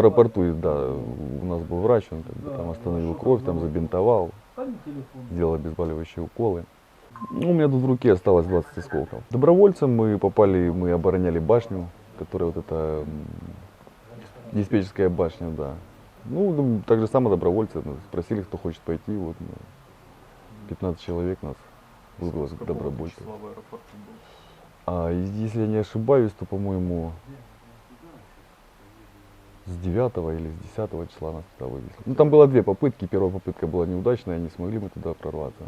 аэропорту, да, у нас был врач, он как бы там остановил кровь, там забинтовал, сделал обезболивающие уколы. Ну, у меня тут в руке осталось 20 осколков. Добровольцем мы попали, мы обороняли башню, которая вот эта диспетчерская башня, да. Ну, так же само добровольцы ну, спросили, кто хочет пойти, вот мы, 15 человек нас выбралось к добровольцам. числа в аэропорту был? А если я не ошибаюсь, то, по-моему, с 9 или с 10 числа нас туда вывезли. Ну, там было две попытки. Первая попытка была неудачная, не смогли мы туда прорваться.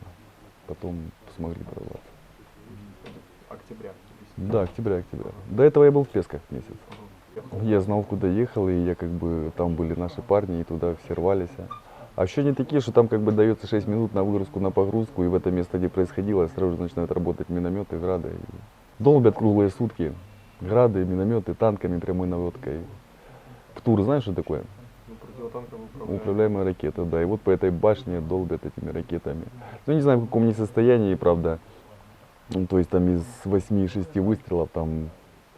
Потом смогли прорваться. Октября. Да, октября, октября. До этого я был в Песках месяц. Я знал, куда ехал, и я как бы, там были наши парни, и туда все рвались. А ощущения такие, что там как бы дается 6 минут на выгрузку, на погрузку, и в это место, где происходило, сразу же начинают работать минометы, грады. Долбят круглые сутки. Грады, минометы, танками, прямой наводкой. ПТУР, знаешь, что такое? Ну. Управляемая ракета, да. И вот по этой башне долбят этими ракетами. Ну, не знаю, в каком они состоянии, правда. Ну, то есть там из 8-6 выстрелов, там,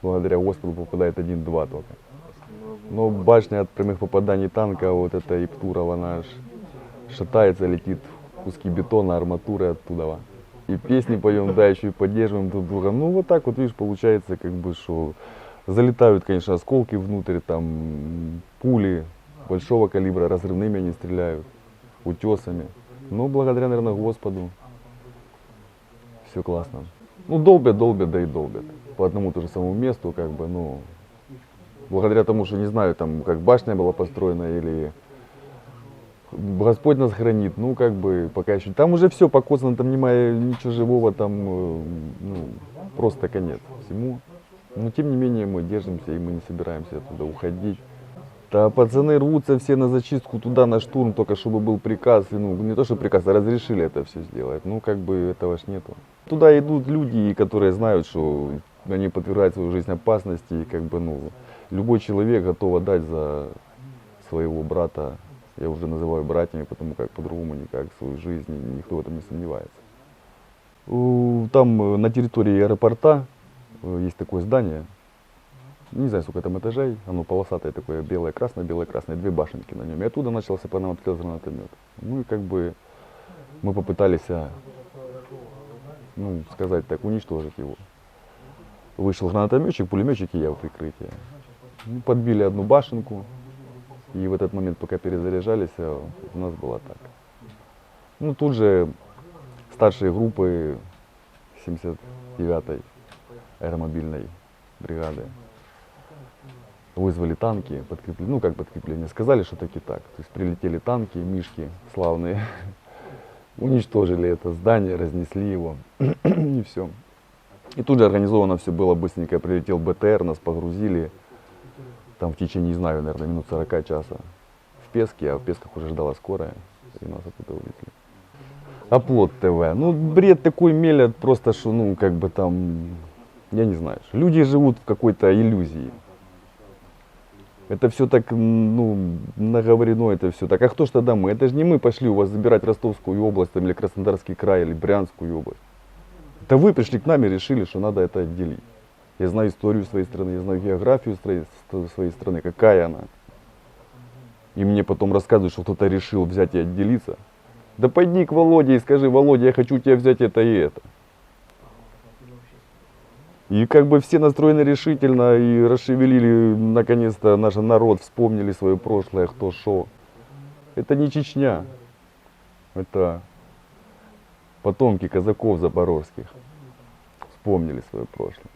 благодаря Господу, попадает один-два только. Но башня от прямых попаданий танка, вот эта Иптурова, она аж шатается, летит куски бетона, арматуры оттуда. И песни поем, да, еще и поддерживаем друг друга. Ну, вот так вот, видишь, получается, как бы, что залетают, конечно, осколки внутрь, там, пули большого калибра, разрывными они стреляют, утесами. Но благодаря, наверное, Господу все классно. Ну, долбят, долбят, да и долбят. По одному тому же самому месту, как бы, ну, благодаря тому, что не знаю, там, как башня была построена или Господь нас хранит, ну, как бы, пока еще. Там уже все покосано, там немає ничего живого, там, э, ну, просто конец всему. Но, тем не менее, мы держимся и мы не собираемся оттуда уходить. Да, пацаны рвутся все на зачистку туда, на штурм, только чтобы был приказ. Ну, не то, что приказ, а разрешили это все сделать. Ну, как бы этого ж нету. Туда идут люди, которые знают, что они подвергают свою жизнь опасности. И, как бы, ну, любой человек готов отдать за своего брата. Я уже называю братьями, потому как по-другому никак свою жизнь, никто в этом не сомневается. Там э, на территории аэропорта есть такое здание, не знаю, сколько там этажей, оно полосатое такое, белое, красное, белое, красное, две башенки на нем. И оттуда начался по нам обстрел гранатомет. Ну и как бы мы попытались, а, ну, сказать так, уничтожить его. Вышел гранатометчик, пулеметчик и я в прикрытие. Ну, подбили одну башенку, и в этот момент, пока перезаряжались, а, у нас была атака. Ну, тут же старшие группы 79-й аэромобильной бригады вызвали танки, подкрепление, ну как подкрепление, сказали, что таки так. То есть прилетели танки, мишки славные, уничтожили это здание, разнесли его, и все. И тут же организовано все было быстренько, прилетел БТР, нас погрузили, там в течение, не знаю, наверное, минут 40 часа в Песке, а в Песках уже ждала скорая, и нас оттуда увезли. Оплот ТВ. Ну, бред такой мелят просто, что, ну, как бы там, я не знаю, люди живут в какой-то иллюзии. Это все так, ну, наговорено, это все так. А кто ж тогда мы? Это же не мы пошли у вас забирать Ростовскую область, там, или Краснодарский край, или Брянскую область. Это вы пришли к нам и решили, что надо это отделить. Я знаю историю своей страны, я знаю географию своей страны, какая она. И мне потом рассказывают, что кто-то решил взять и отделиться. Да пойди к Володе и скажи, Володя, я хочу тебя взять это и это. И как бы все настроены решительно и расшевелили, наконец-то наш народ, вспомнили свое прошлое, кто шо. Это не Чечня, это потомки казаков запорожских. Вспомнили свое прошлое.